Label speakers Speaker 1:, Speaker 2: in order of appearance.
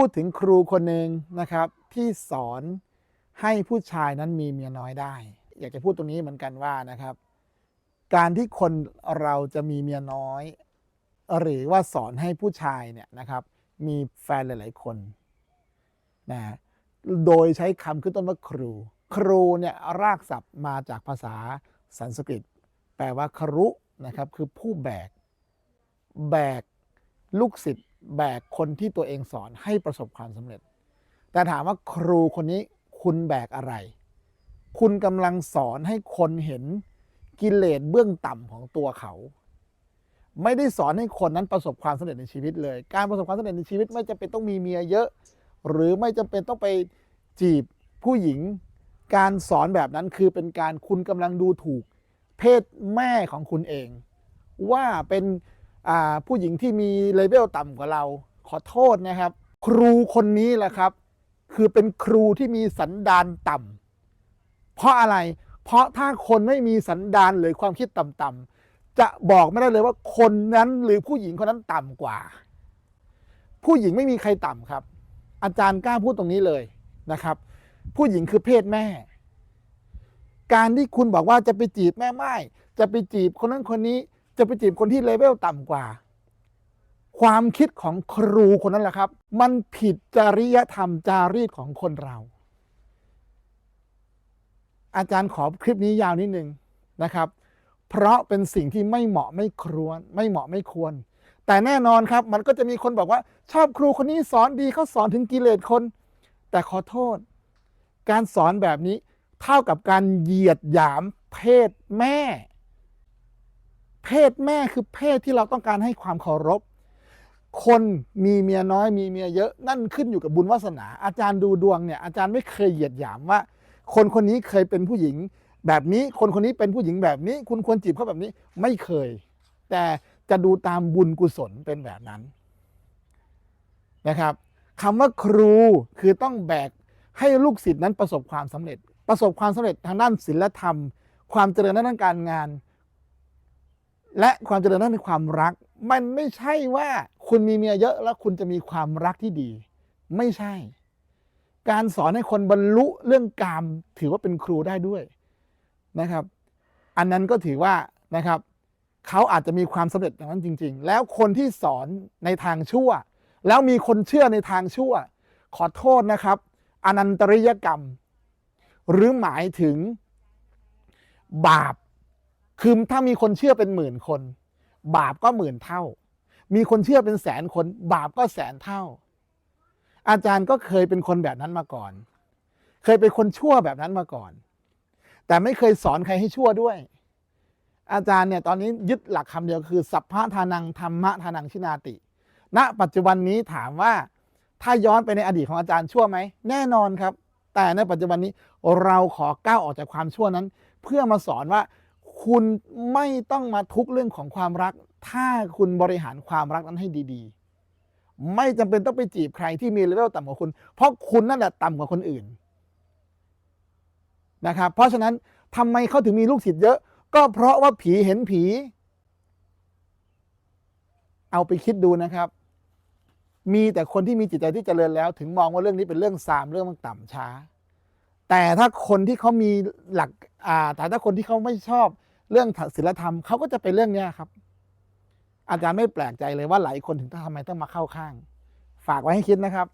Speaker 1: พูดถึงครูคนหนึ่งนะครับที่สอนให้ผู้ชายนั้นมีเมียน้อยได้ อยากจะพูดตรงนี้เหมือนกันว่านะครับ การที่คนเราจะมีเมียน้อย หรือว่าสอนให้ผู้ชายเนี่ยนะครับ มีแฟนหลาย ๆ คนนะโดยใช้คำขึ้นต้นว่าครู ครูเนี่ยรากศัพท์มาจากภาษาสันสกฤต แปลว่าครุนะครับ คือผู้แบก แบกลูกศิษย์ แบกคนที่ตัวเองสอนให้ประสบความสำเร็จ แต่ถามว่าครูคนนี้คุณแบกอะไร คุณกำลังสอนให้คนเห็นกิเลสเบื้องต่ำของตัวเขา ไม่ได้สอนให้คนนั้นประสบความสำเร็จในชีวิตเลย การประสบความสำเร็จในชีวิตไม่จำเป็นต้องมีเมียเยอะ หรือไม่จำเป็นต้องไปจีบผู้หญิง การสอนแบบนั้นคือเป็นการคุณกำลังดูถูก เพศแม่ของคุณเอง ว่าเป็น ผู้หญิงที่มีเลเวลต่ำกว่าเรา ขอโทษนะครับ ครูคนนี้แหละครับ คือเป็นครูที่มีสันดานต่ำเพราะอะไร เพราะถ้าคนไม่มีสันดานหรือความคิดต่ำๆจะบอกไม่ได้เลยว่าคนนั้นหรือผู้หญิงคนนั้นต่ำกว่า ผู้หญิงไม่มีใครต่ำครับ อาจารย์กล้าพูดตรงนี้เลยนะครับ ผู้หญิงคือเพศแม่ การที่คุณบอกว่าจะไปจีบแม่ไม้จะไปจีบคนนั้นคนนี้ จะไปจีบคนที่เลเวลต่ำกว่า ความคิดของครูคนนั้นแหละครับ มันผิดจริยธรรมจารีตของคนเรา อาจารย์ขอคลิปนี้ยาวนิดนึงนะครับ เพราะเป็นสิ่งที่ไม่เหมาะไม่ควรไม่เหมาะไม่ควร แต่แน่นอนครับ มันก็จะมีคนบอกว่า ชอบครูคนนี้สอนดีเขาสอนถึงกิเลสคน แต่ขอโทษ การสอนแบบนี้เท่ากับการเหยียดหยามเพศแม่ เพศแม่คือเพศที่เราต้องการให้ความเคารพ คนมีเมียน้อยมีเมียเยอะนั่นขึ้นอยู่กับบุญวาสนา อาจารย์ดูดวงเนี่ยอาจารย์ไม่เคยเหยียดหยามว่า คนคนนี้เคยเป็นผู้หญิงแบบนี้ คนคนนี้เป็นผู้หญิงแบบนี้ คุณควรจีบเขาแบบนี้ไม่เคย แต่จะดูตามบุญกุศลเป็นแบบนั้นนะครับคำว่าครูคือต้องแบกให้ลูกศิษย์นั้นประสบความสำเร็จ ประสบความสำเร็จทางด้านศีลธรรม ความเจริญด้านการงาน และความเจริญด้านความรัก มันไม่ใช่ว่าคุณมีเมียเยอะแล้วคุณจะมีความรักที่ดี ไม่ใช่ การสอนให้คนบรรลุเรื่องกามถือว่าเป็นครูได้ด้วยนะครับ อันนั้นก็ถือว่านะครับเขาอาจจะมีความสำเร็จอย่างนั้นจริง ๆ แล้วคนที่สอนในทางชั่ว แล้วมีคนเชื่อในทางชั่ว ขอโทษนะครับอนันตริยกรรม หรือหมายถึงบาป คือถ้ามีคนเชื่อเป็นหมื่นคน บาปก็หมื่นเท่า มีคนเชื่อเป็นแสนคน บาปก็แสนเท่า อาจารย์ก็เคยเป็นคนแบบนั้นมาก่อน เคยเป็นคนชั่วแบบนั้นมาก่อน แต่ไม่เคยสอนใครให้ชั่วด้วย อาจารย์เนี่ยตอนนี้ยึดหลักคำเดียวคือ สัพพะทานังธรรมะทานังชินาติ ณ ปัจจุบันนี้ถามว่าถ้าย้อนไปในอดีตของอาจารย์ชั่วไหม แน่นอนครับ แต่ในปัจจุบันนี้เราขอก้าวออกจากความชั่วนั้น เพื่อมาสอนว่า คุณไม่ต้องมาทุกเรื่องของความรัก ถ้าคุณบริหารความรักนั้นให้ดีๆ ไม่จำเป็นต้องไปจีบใครที่มีเลเวลต่ำกว่าคุณ เพราะคุณนั่นแหละต่ำกว่าคนอื่นนะครับ เพราะฉะนั้นทำไมเขาถึงมีลูกศิษย์เยอะ ก็เพราะว่าผีเห็นผี เอาไปคิดดูนะครับ มีแต่คนที่มีจิตใจที่เจริญแล้ว ถึงมองว่าเรื่องนี้เป็นเรื่องซามเรื่องต่ำช้า แต่ถ้าคนที่เขามีหลักอ่าแต่ถ้าคนที่เขาไม่ชอบ เรื่องศีลธรรมเขาก็จะเป็นเรื่องเนี้ยครับ อาจารย์ไม่แปลกใจเลยว่าหลายคนถึงทำไมต้องมาเข้าข้าง ฝากไว้ให้คิดนะครับ